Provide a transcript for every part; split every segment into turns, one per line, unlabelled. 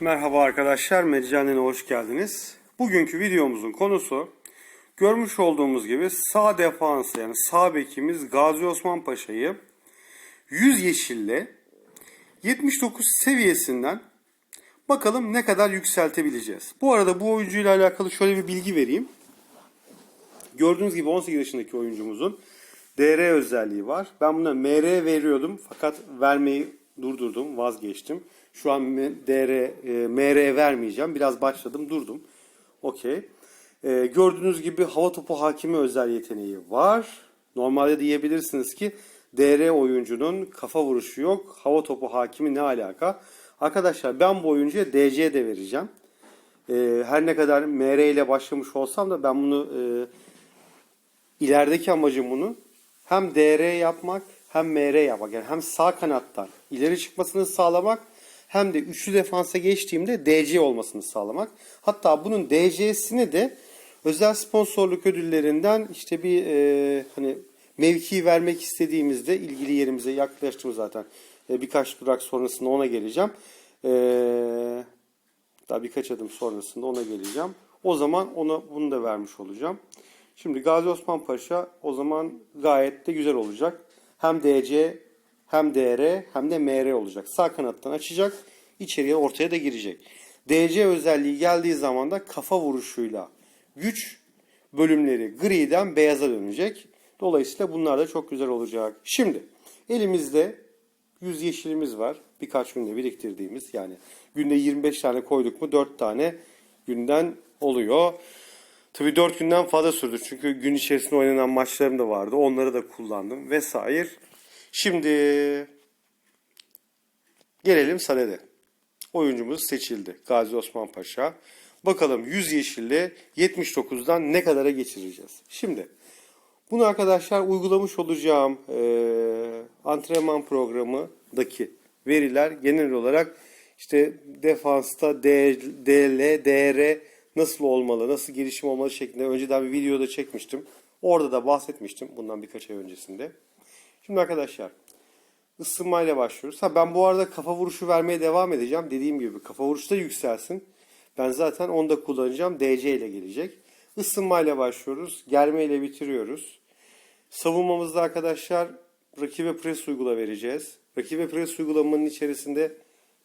Merhaba arkadaşlar, Meccanen'e hoş geldiniz. Bugünkü videomuzun konusu görmüş olduğumuz gibi sağ defansı yani sağ bekimiz Gazi Osman Paşa'yı 100 yeşille 79 seviyesinden bakalım ne kadar yükseltebileceğiz. Bu arada bu oyuncuyla alakalı şöyle bir bilgi vereyim. Gördüğünüz gibi 18 yaşındaki oyuncumuzun DR özelliği var. Ben buna MR veriyordum fakat vermeyi durdurdum, vazgeçtim. Şu an DR, e, MR vermeyeceğim. Biraz başladım, durdum. Okey. E, gördüğünüz gibi hava topu hakimi özel yeteneği var. Normalde diyebilirsiniz ki DR oyuncunun kafa vuruşu yok. Hava topu hakimi ne alaka? Arkadaşlar ben bu oyuncuya DC de vereceğim. E, her ne kadar MR ile başlamış olsam da ben bunu e, ilerideki amacım bunu hem DR yapmak hem MR yapmak. Yani hem sağ kanattan ileri çıkmasını sağlamak hem de üçlü defansa geçtiğimde DC olmasını sağlamak. Hatta bunun DC'sini de özel sponsorluk ödüllerinden işte bir e, hani mevki vermek istediğimizde ilgili yerimize yaklaştım zaten. E, birkaç durak sonrasında ona geleceğim. E, daha birkaç adım sonrasında ona geleceğim. O zaman ona bunu da vermiş olacağım. Şimdi Gazi Osman Paşa o zaman gayet de güzel olacak. Hem DC hem DR hem de MR olacak. Sağ kanattan açacak. İçeriye ortaya da girecek. DC özelliği geldiği zaman da kafa vuruşuyla güç bölümleri griden beyaza dönecek. Dolayısıyla bunlar da çok güzel olacak. Şimdi elimizde 100 yeşilimiz var. Birkaç günde biriktirdiğimiz yani günde 25 tane koyduk mu 4 tane günden oluyor. Tabii 4 günden fazla sürdü. Çünkü gün içerisinde oynanan maçlarım da vardı. Onları da kullandım vesaire. Şimdi gelelim Sane'de. Oyuncumuz seçildi. Gazi Osman Paşa. Bakalım 100 yeşille 79'dan ne kadara geçireceğiz. Şimdi bunu arkadaşlar uygulamış olacağım e, antrenman programındaki veriler genel olarak işte defansta D, DL, DR nasıl olmalı, nasıl gelişim olmalı şeklinde önceden bir videoda çekmiştim. Orada da bahsetmiştim bundan birkaç ay öncesinde. Şimdi arkadaşlar ısınmayla başlıyoruz. Ha ben bu arada kafa vuruşu vermeye devam edeceğim. Dediğim gibi kafa vuruşu da yükselsin. Ben zaten onu da kullanacağım. DC ile gelecek. Isınmayla başlıyoruz. Germe ile bitiriyoruz. Savunmamızda arkadaşlar rakibe pres uygula vereceğiz. Rakibe pres uygulamanın içerisinde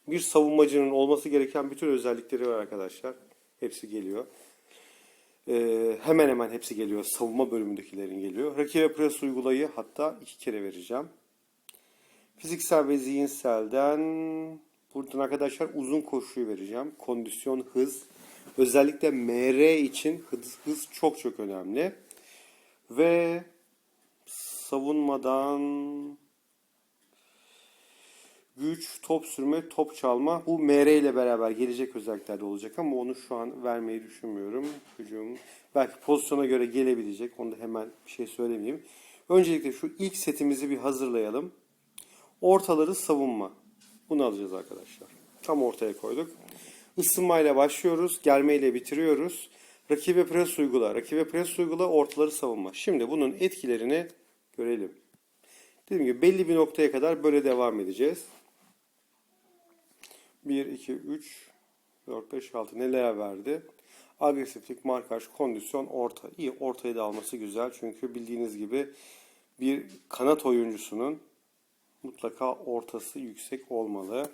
bir savunmacının olması gereken bütün özellikleri var arkadaşlar. Hepsi geliyor. Ee, hemen hemen hepsi geliyor. Savunma bölümündekilerin geliyor. Rakibe pres uygulayı hatta iki kere vereceğim. Fiziksel ve zihinselden buradan arkadaşlar uzun koşuyu vereceğim. Kondisyon, hız. Özellikle MR için hız, hız çok çok önemli. Ve savunmadan güç, top sürme, top çalma bu MR ile beraber gelecek özelliklerde olacak ama onu şu an vermeyi düşünmüyorum. Hücum belki pozisyona göre gelebilecek. Onu da hemen bir şey söylemeyeyim. Öncelikle şu ilk setimizi bir hazırlayalım. Ortaları savunma. Bunu alacağız arkadaşlar. Tam ortaya koyduk. Isınmayla başlıyoruz. Germeyle bitiriyoruz. Rakibe pres uygula. Rakibe pres uygula. Ortaları savunma. Şimdi bunun etkilerini görelim. Dediğim gibi belli bir noktaya kadar böyle devam edeceğiz. 1, 2, 3, 4, 5, 6 neler verdi? Agresiflik, markaj, kondisyon, orta. İyi ortayı da alması güzel. Çünkü bildiğiniz gibi bir kanat oyuncusunun mutlaka ortası yüksek olmalı.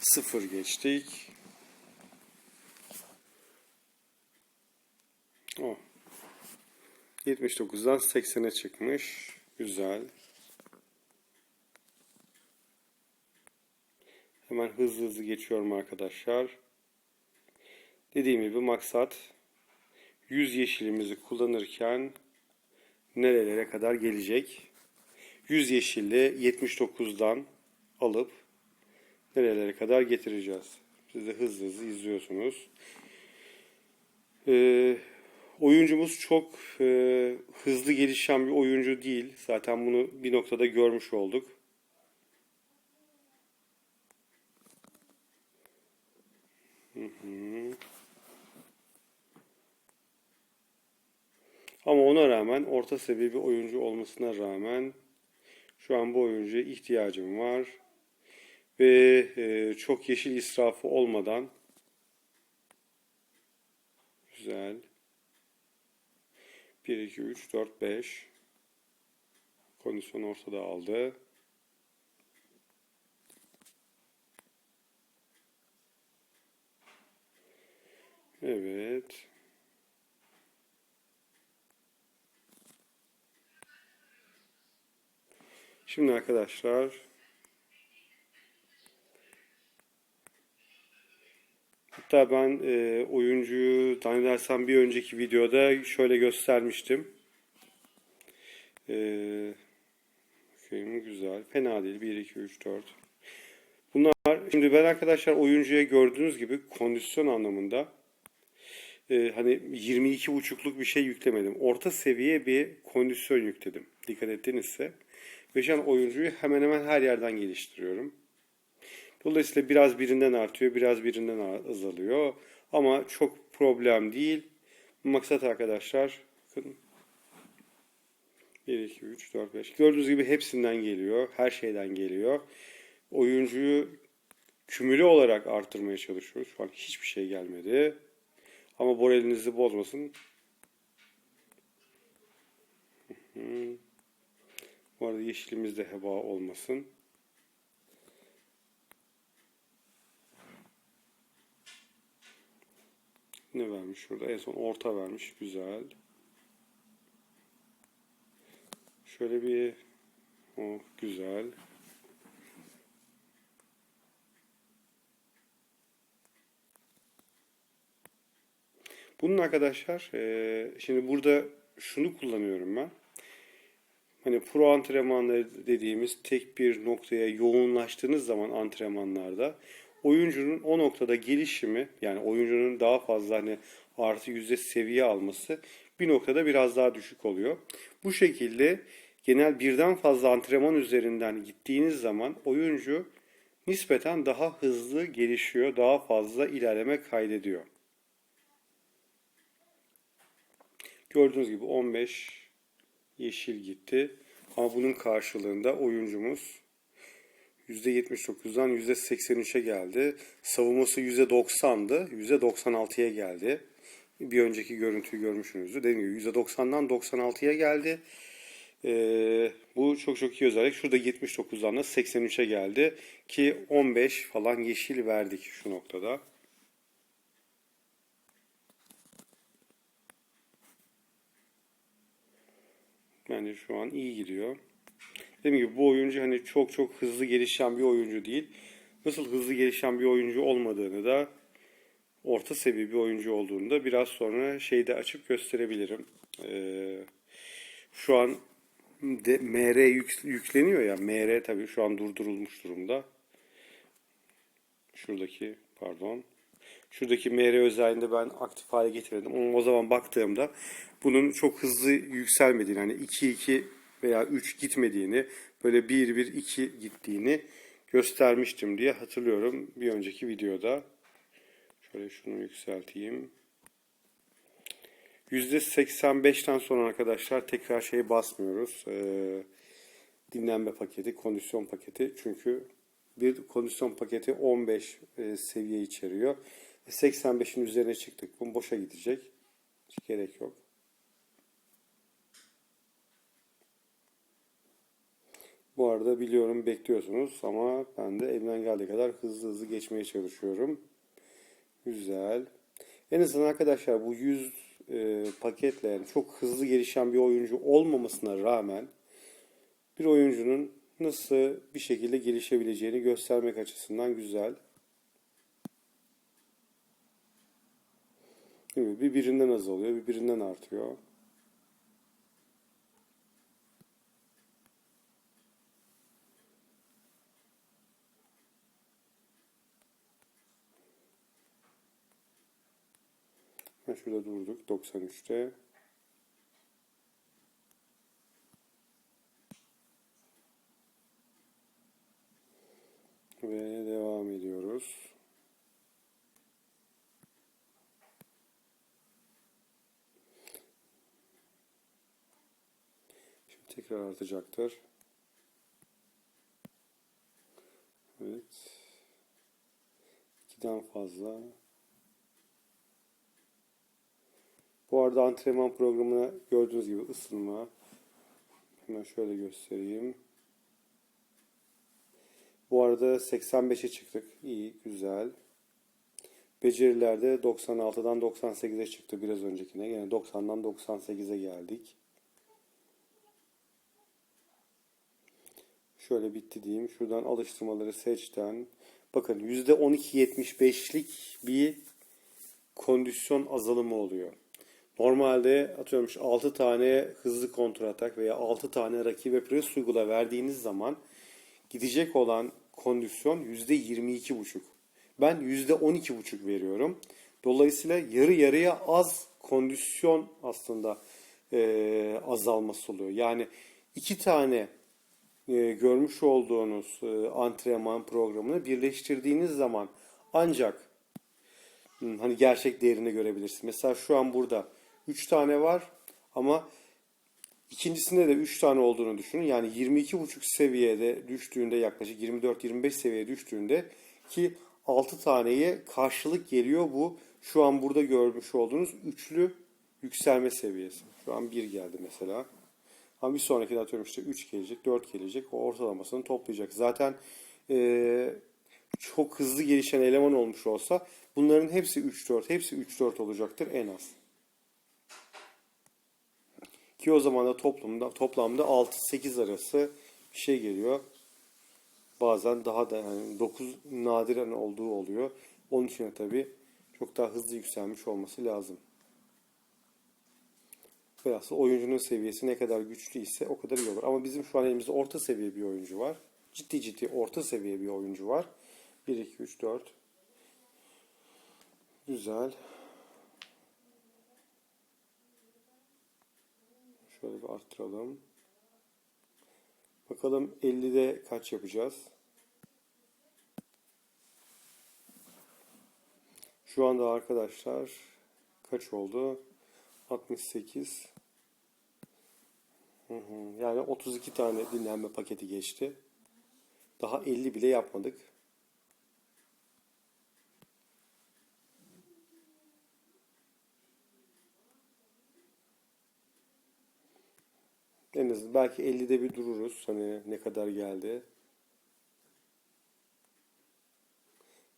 Sıfır geçtik. O. 79'dan 80'e çıkmış. Güzel. Hemen hızlı hızlı geçiyorum arkadaşlar. Dediğim gibi maksat 100 yeşilimizi kullanırken nerelere kadar gelecek? 100 yeşilli 79'dan alıp nerelere kadar getireceğiz. Siz de hızlı hızlı izliyorsunuz. Ee, oyuncumuz çok e, hızlı gelişen bir oyuncu değil. Zaten bunu bir noktada görmüş olduk. Hı hı. Ama ona rağmen orta seviye bir oyuncu olmasına rağmen şu an bu oyuncuya ihtiyacım var. ve e, çok yeşil israfı olmadan güzel 1 2 3 4 5 kondisyon ortada aldı. Evet. Şimdi arkadaşlar hatta ben e, oyuncuyu zannedersem bir önceki videoda şöyle göstermiştim. E, bakayım güzel. Fena değil. 1, 2, 3, 4. Bunlar şimdi ben arkadaşlar oyuncuya gördüğünüz gibi kondisyon anlamında e, hani 22.5'luk bir şey yüklemedim. Orta seviye bir kondisyon yükledim. Dikkat ettinizse. An oyuncuyu hemen hemen her yerden geliştiriyorum. Dolayısıyla biraz birinden artıyor, biraz birinden azalıyor. Ama çok problem değil. Maksat arkadaşlar bakın 1, 2, 3, 4, 5. Gördüğünüz gibi hepsinden geliyor. Her şeyden geliyor. Oyuncuyu kümüle olarak arttırmaya çalışıyoruz. Şu an hiçbir şey gelmedi. Ama moralinizi bozmasın. Bu arada yeşilimiz de heba olmasın. Ne vermiş şurada? En son orta vermiş. Güzel. Şöyle bir o güzel. Bunun arkadaşlar şimdi burada şunu kullanıyorum ben. Hani pro antrenmanları dediğimiz tek bir noktaya yoğunlaştığınız zaman antrenmanlarda oyuncunun o noktada gelişimi yani oyuncunun daha fazla hani artı yüzde seviye alması bir noktada biraz daha düşük oluyor. Bu şekilde genel birden fazla antrenman üzerinden gittiğiniz zaman oyuncu nispeten daha hızlı gelişiyor, daha fazla ilerleme kaydediyor. Gördüğünüz gibi 15 yeşil gitti. Ama bunun karşılığında oyuncumuz %79'dan %83'e geldi. Savunması %90'dı. %96'ya geldi. Bir önceki görüntüyü görmüşsünüzdür. Dediğim gibi %90'dan 96'ya geldi. Ee, bu çok çok iyi özellik. Şurada 79'dan da 83'e geldi. Ki 15 falan yeşil verdik şu noktada. Bence şu an iyi gidiyor. Dediğim gibi bu oyuncu hani çok çok hızlı gelişen bir oyuncu değil. Nasıl hızlı gelişen bir oyuncu olmadığını da orta seviye bir oyuncu olduğunu da biraz sonra şeyde açıp gösterebilirim. Ee, şu an de, MR yük, yükleniyor ya. MR tabii şu an durdurulmuş durumda. Şuradaki pardon. Şuradaki MR özelliğinde ben aktif hale getirdim. Ama o zaman baktığımda bunun çok hızlı yükselmediğini, hani 2-2 veya 3 gitmediğini, böyle 1-1-2 gittiğini göstermiştim diye hatırlıyorum bir önceki videoda. Şöyle şunu yükselteyim. %85'ten sonra arkadaşlar tekrar şey basmıyoruz. Ee, dinlenme paketi, kondisyon paketi. Çünkü bir kondisyon paketi 15 e, seviye içeriyor. 85'in üzerine çıktık. Bu boşa gidecek. Hiç gerek yok. Bu arada biliyorum bekliyorsunuz ama ben de elimden geldiği kadar hızlı hızlı geçmeye çalışıyorum. Güzel. En azından arkadaşlar bu 100 e, paketle yani çok hızlı gelişen bir oyuncu olmamasına rağmen bir oyuncunun nasıl bir şekilde gelişebileceğini göstermek açısından güzel. Değil mi? Bir birinden azalıyor, bir birinden artıyor. Şurada durduk 93'te. Ve devam ediyoruz. Şimdi tekrar artacaktır. Evet. birden fazla. Bu arada antrenman programına gördüğünüz gibi ısınma. Hemen şöyle göstereyim. Bu arada 85'e çıktık. İyi, güzel. Becerilerde 96'dan 98'e çıktı biraz öncekine. Yani 90'dan 98'e geldik. Şöyle bitti diyeyim. Şuradan alıştırmaları seçten. Bakın %12.75'lik bir kondisyon azalımı oluyor. Normalde atıyorum 6 tane hızlı kontrol atak veya 6 tane rakibe pres uygula verdiğiniz zaman gidecek olan kondisyon %22,5. Ben %12,5 veriyorum. Dolayısıyla yarı yarıya az kondisyon aslında e, azalması oluyor. Yani iki tane e, görmüş olduğunuz e, antrenman programını birleştirdiğiniz zaman ancak hani gerçek değerini görebilirsiniz. Mesela şu an burada 3 tane var ama ikincisinde de 3 tane olduğunu düşünün. Yani 22,5 seviyede düştüğünde yaklaşık 24-25 seviyeye düştüğünde ki 6 taneye karşılık geliyor bu şu an burada görmüş olduğunuz üçlü yükselme seviyesi. Şu an 1 geldi mesela. Ama bir sonraki atıyorum işte 3 gelecek, 4 gelecek. O ortalamasını toplayacak. Zaten eee, çok hızlı gelişen eleman olmuş olsa bunların hepsi 3-4, hepsi 3-4 olacaktır en az. Ki o zaman da toplumda, toplamda 6-8 arası bir şey geliyor. Bazen daha da yani 9 nadiren olduğu oluyor. Onun için de tabii çok daha hızlı yükselmiş olması lazım. Velhasıl oyuncunun seviyesi ne kadar güçlü ise o kadar iyi olur. Ama bizim şu an elimizde orta seviye bir oyuncu var. Ciddi ciddi orta seviye bir oyuncu var. 1, 2, 3, 4. Güzel. Şöyle bir arttıralım. Bakalım 50'de kaç yapacağız? Şu anda arkadaşlar kaç oldu? 68. Hı hı. Yani 32 tane dinlenme paketi geçti. Daha 50 bile yapmadık. Azından belki 50'de bir dururuz. Hani ne kadar geldi.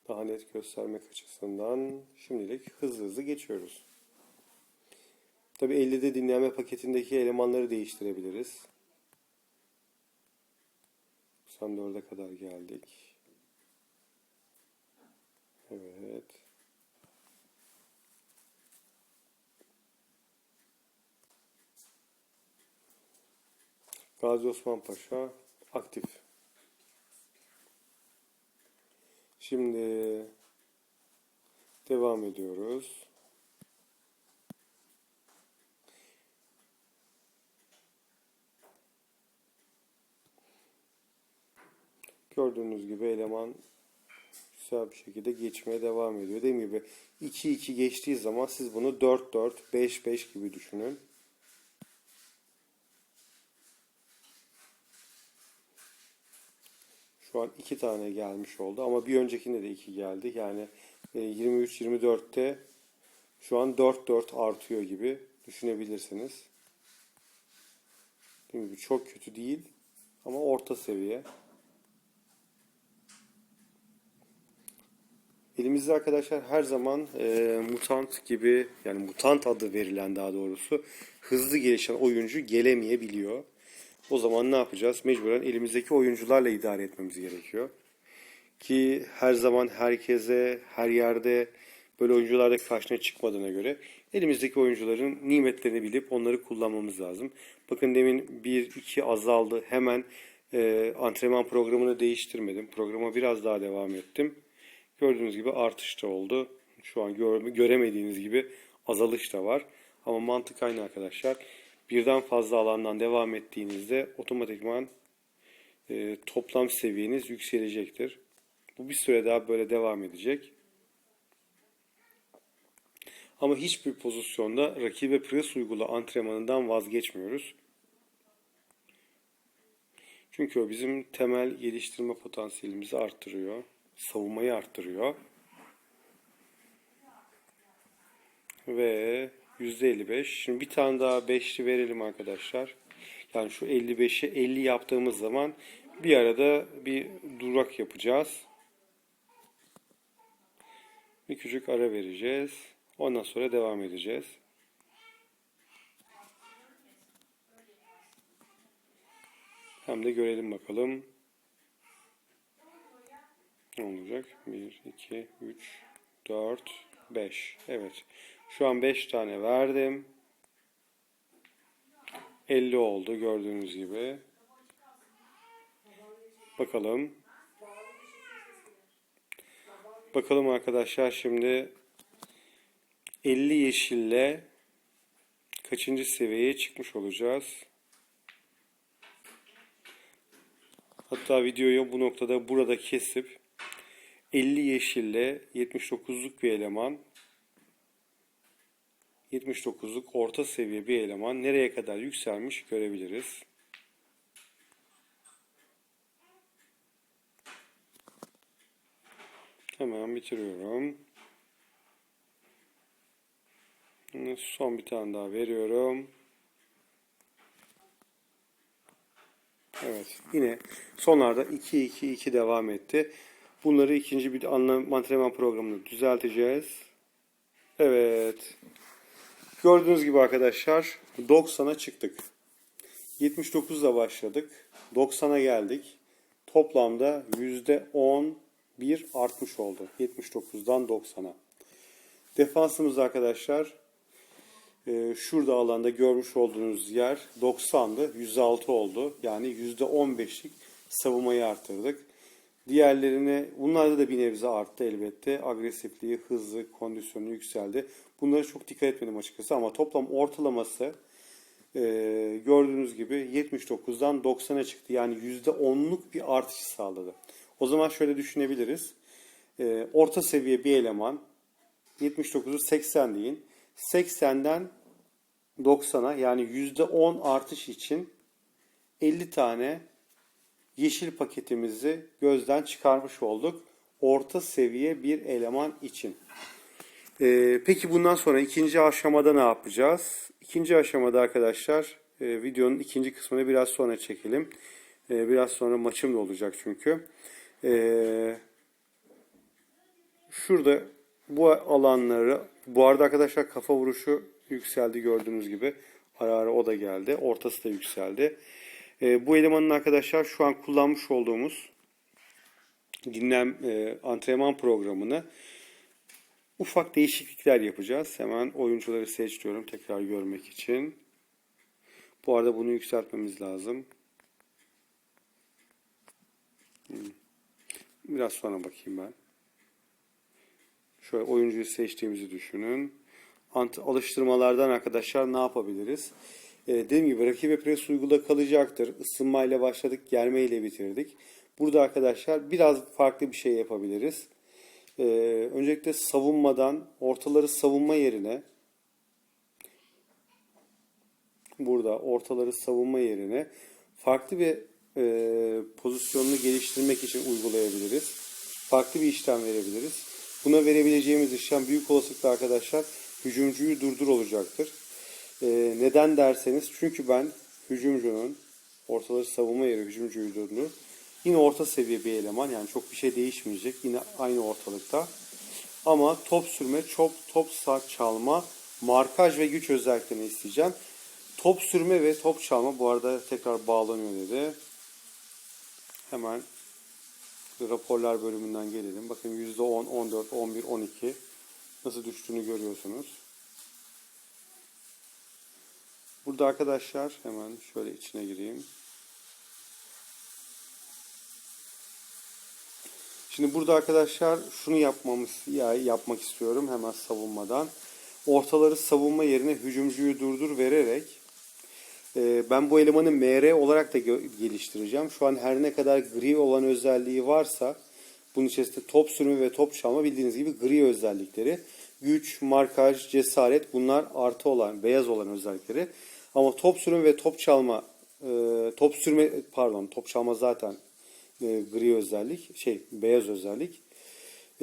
Daha net göstermek açısından şimdilik hızlı hızlı geçiyoruz. Tabi 50'de dinleme paketindeki elemanları değiştirebiliriz. 94'e kadar geldik. Evet. Gazi Osman Paşa aktif. Şimdi devam ediyoruz. Gördüğünüz gibi eleman güzel bir şekilde geçmeye devam ediyor. Dediğim gibi 2-2 geçtiği zaman siz bunu 4-4, 5-5 gibi düşünün. Şu an 2 tane gelmiş oldu ama bir öncekinde de 2 geldi. Yani 23-24'te şu an 4-4 artıyor gibi düşünebilirsiniz. Dediğim gibi çok kötü değil ama orta seviye. Elimizde arkadaşlar her zaman e, mutant gibi yani mutant adı verilen daha doğrusu hızlı gelişen oyuncu gelemeyebiliyor. O zaman ne yapacağız? Mecburen elimizdeki oyuncularla idare etmemiz gerekiyor. Ki her zaman herkese, her yerde böyle oyuncularla karşına çıkmadığına göre elimizdeki oyuncuların nimetlerini bilip onları kullanmamız lazım. Bakın demin 1-2 azaldı. Hemen e, antrenman programını değiştirmedim. Programa biraz daha devam ettim. Gördüğünüz gibi artış da oldu. Şu an gör, göremediğiniz gibi azalış da var. Ama mantık aynı arkadaşlar birden fazla alandan devam ettiğinizde otomatikman e, toplam seviyeniz yükselecektir. Bu bir süre daha böyle devam edecek. Ama hiçbir pozisyonda rakibe pres uygula antrenmanından vazgeçmiyoruz. Çünkü o bizim temel geliştirme potansiyelimizi arttırıyor. Savunmayı arttırıyor. Ve %55. Şimdi bir tane daha beşli verelim arkadaşlar. Yani şu 55'i 50 yaptığımız zaman bir arada bir durak yapacağız. Bir küçük ara vereceğiz. Ondan sonra devam edeceğiz. Hem de görelim bakalım. Ne olacak? 1, 2, 3, 4, 5. Evet. Şu an 5 tane verdim. 50 oldu gördüğünüz gibi. Bakalım. Bakalım arkadaşlar şimdi 50 yeşille kaçıncı seviyeye çıkmış olacağız? Hatta videoyu bu noktada burada kesip 50 yeşille 79'luk bir eleman 79'luk orta seviye bir eleman nereye kadar yükselmiş görebiliriz. Hemen bitiriyorum. Son bir tane daha veriyorum. Evet. Yine sonlarda 2-2-2 devam etti. Bunları ikinci bir anlam antrenman programında düzelteceğiz. Evet. Gördüğünüz gibi arkadaşlar 90'a çıktık. 79'da başladık. 90'a geldik. Toplamda %11 artmış oldu. 79'dan 90'a. Defansımız arkadaşlar e, şurada alanda görmüş olduğunuz yer 90'dı. 106 oldu. Yani %15'lik savunmayı arttırdık. Diğerlerine bunlarda da bir nebze arttı elbette. Agresifliği, hızı, kondisyonu yükseldi. Bunlara çok dikkat etmedim açıkçası ama toplam ortalaması e, gördüğünüz gibi 79'dan 90'a çıktı. Yani %10'luk bir artış sağladı. O zaman şöyle düşünebiliriz. E, orta seviye bir eleman 79'u 80 deyin. 80'den 90'a yani %10 artış için 50 tane yeşil paketimizi gözden çıkarmış olduk. Orta seviye bir eleman için. Ee, peki bundan sonra ikinci aşamada ne yapacağız? İkinci aşamada arkadaşlar e, videonun ikinci kısmını biraz sonra çekelim. E, biraz sonra maçım da olacak çünkü. E, şurada bu alanları bu arada arkadaşlar kafa vuruşu yükseldi gördüğünüz gibi. Ara ara o da geldi. Ortası da yükseldi. E, bu elemanın arkadaşlar şu an kullanmış olduğumuz dinlem e, antrenman programını ufak değişiklikler yapacağız. Hemen oyuncuları seç diyorum tekrar görmek için. Bu arada bunu yükseltmemiz lazım. Hmm. Biraz sonra bakayım ben. Şöyle oyuncuyu seçtiğimizi düşünün. Ant alıştırmalardan arkadaşlar ne yapabiliriz? Ee, dediğim gibi rakibe pres uygula kalacaktır. Isınmayla başladık, germeyle bitirdik. Burada arkadaşlar biraz farklı bir şey yapabiliriz. Ee, öncelikle savunmadan ortaları savunma yerine burada ortaları savunma yerine farklı bir e, pozisyonunu geliştirmek için uygulayabiliriz. Farklı bir işlem verebiliriz. Buna verebileceğimiz işlem büyük olasılıkla arkadaşlar hücumcuyu durdur olacaktır. E, neden derseniz çünkü ben hücumcunun ortaları savunma yeri hücumcuyu durdur. Yine orta seviye bir eleman yani çok bir şey değişmeyecek. Yine aynı ortalıkta. Ama top sürme, çok top sağ çalma, markaj ve güç özelliklerini isteyeceğim. Top sürme ve top çalma bu arada tekrar bağlanıyor dedi. Hemen raporlar bölümünden gelelim. Bakın %10, 14, 11, 12 nasıl düştüğünü görüyorsunuz. Burada arkadaşlar hemen şöyle içine gireyim. Şimdi burada arkadaşlar şunu yapmamız ya yapmak istiyorum hemen savunmadan. Ortaları savunma yerine hücumcuyu durdur vererek e, ben bu elemanı MR olarak da geliştireceğim. Şu an her ne kadar gri olan özelliği varsa bunun içerisinde top sürümü ve top çalma bildiğiniz gibi gri özellikleri. Güç, markaj, cesaret bunlar artı olan, beyaz olan özellikleri. Ama top sürümü ve top çalma e, top sürme pardon top çalma zaten e, gri özellik, şey beyaz özellik.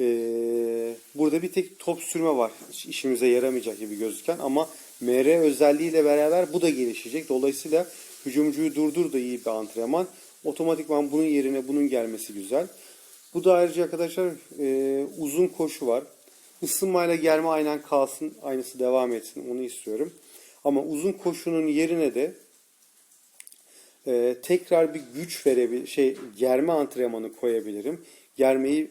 Ee, burada bir tek top sürme var. İşimize yaramayacak gibi gözüken ama MR özelliğiyle beraber bu da gelişecek. Dolayısıyla hücumcuyu durdur da iyi bir antrenman. Otomatikman bunun yerine bunun gelmesi güzel. Bu da ayrıca arkadaşlar e, uzun koşu var. Isınmayla germe aynen kalsın. Aynısı devam etsin. Onu istiyorum. Ama uzun koşunun yerine de e, tekrar bir güç verebilir, şey germe antrenmanı koyabilirim. Germeyi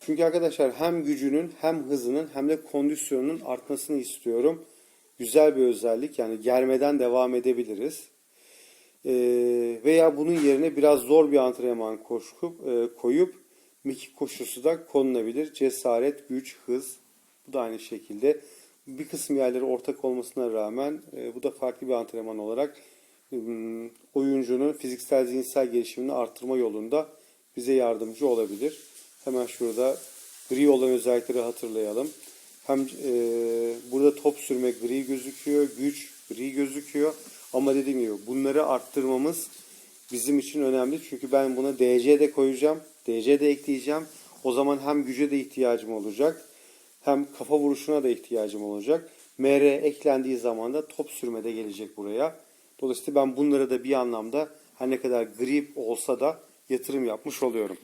çünkü arkadaşlar hem gücünün hem hızının hem de kondisyonunun artmasını istiyorum. Güzel bir özellik yani germeden devam edebiliriz. E, veya bunun yerine biraz zor bir antrenman koşup, e, koyup mekik koşusu da konulabilir. Cesaret, güç, hız bu da aynı şekilde. Bir kısım yerleri ortak olmasına rağmen e, bu da farklı bir antrenman olarak oyuncunun fiziksel zihinsel gelişimini arttırma yolunda bize yardımcı olabilir. Hemen şurada gri olan özellikleri hatırlayalım. Hem e, burada top sürme gri gözüküyor, güç gri gözüküyor. Ama dediğim gibi bunları arttırmamız bizim için önemli. Çünkü ben buna DC de koyacağım, DC de ekleyeceğim. O zaman hem güce de ihtiyacım olacak, hem kafa vuruşuna da ihtiyacım olacak. MR eklendiği zaman da top sürme de gelecek buraya. Dolayısıyla ben bunlara da bir anlamda her ne kadar grip olsa da yatırım yapmış oluyorum.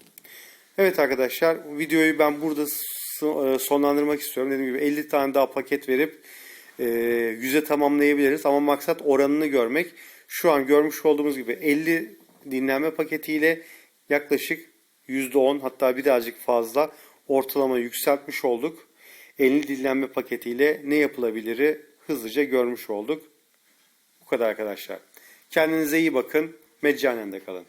Evet arkadaşlar videoyu ben burada e, sonlandırmak istiyorum. Dediğim gibi 50 tane daha paket verip e, 100'e tamamlayabiliriz ama maksat oranını görmek. Şu an görmüş olduğumuz gibi 50 dinlenme paketiyle yaklaşık %10 hatta birazcık fazla ortalama yükseltmiş olduk. 50 dinlenme paketiyle ne yapılabiliri hızlıca görmüş olduk. Bu kadar arkadaşlar. Kendinize iyi bakın. Meccanen de kalın.